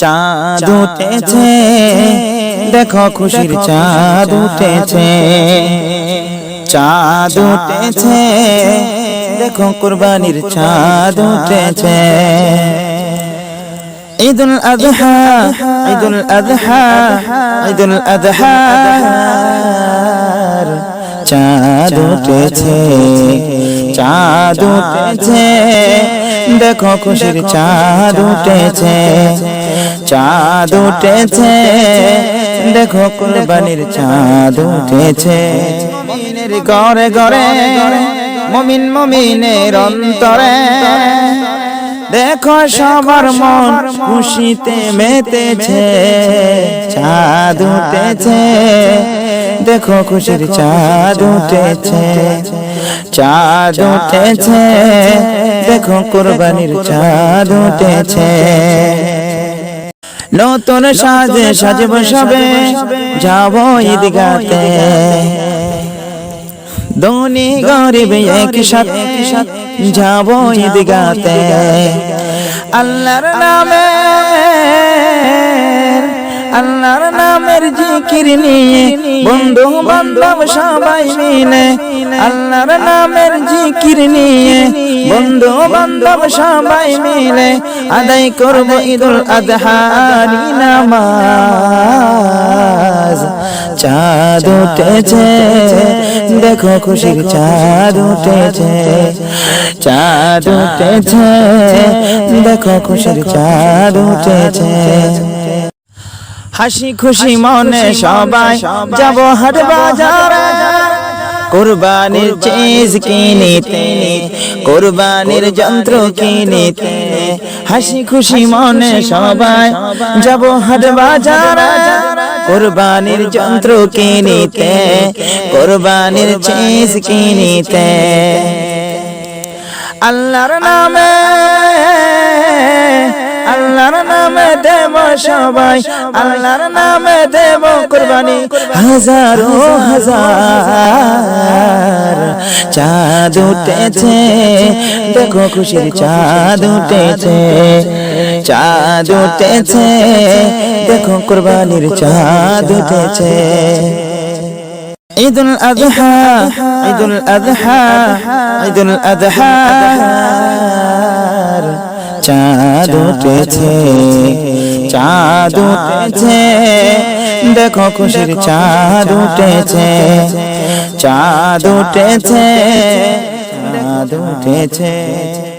চাঁদ উঠেছে। দেখো খুশির চাঁদ উঠেছে। চাঁদ উঠেছে। দেখো কুরবানির চাঁদ উঠেছে। ঈদুল আযহা ঈদুল আযহা ঈদুল আযহা চাঁদ উঠেছে। চাঁদ উঠেছে। দেখো খুশির চাঁদ উঠেছে চাঁদ উঠেছে দেখো কুরবানির চাঁদ উঠেছে। মমিনের ঘরে ঘরে মমিন মমিনের অন্তরে। দেখো সবার মন খুশিতে মেতেছে চাঁদ উঠেছে। দেখো খুশির চাঁদ উঠেছে চাঁদ উঠেছে। দেখো কোরবানির চাঁদ উঠেছে। নতুন সাজে সাজব সবে, যাব ঈদগাতে। দোনি গরিব এক সাথে যাব ঈদগাতে। আল্লাহর নামে আল্লাহর নামের জিকির নিয়ে বন্ধু বান্ধব সবাই মিলে আল্লাহর নামের জিকির নিয়ে বন্ধু বান্ধব সবাই মিলে আদায় করব ঈদুল আজহারি নামাজ। চাঁদ উঠেছে, দেখো খুশির চাঁদ উঠেছে। চাঁদ উঠেছে, দেখো খুশির চাঁদ উঠেছে। হাসি খুশি মনে সবাই যাব হাট বাজারে। কোরবানির চিজ কিনিতে কোরবানির যন্ত্র কিনিতে। হাসি খুশি মনে সবাই যাব হাট বাজারে। কোরবানির যন্ত্র কিনিতে কোরবানির চিজ কিনিতে। আল্লাহর নামে আল্লাহর নামে দেব সবাই, আল্লাহর নামে দেব কুরবানি। হাজারো হাজার চাঁদ উঠেছে, দেখো খুশির চাঁদ উঠেছে। চাঁদ উঠেছে, দেখো কুরবানির চাঁদ উঠেছে। ঈদুল আযহা ঈদুল আযহা ঈদুল আযহা চাঁদ উঠেছে চাঁদ উঠেছে দেখো খুশির চাঁদ উঠেছে চাঁদ উঠেছে চাঁদ উঠেছে।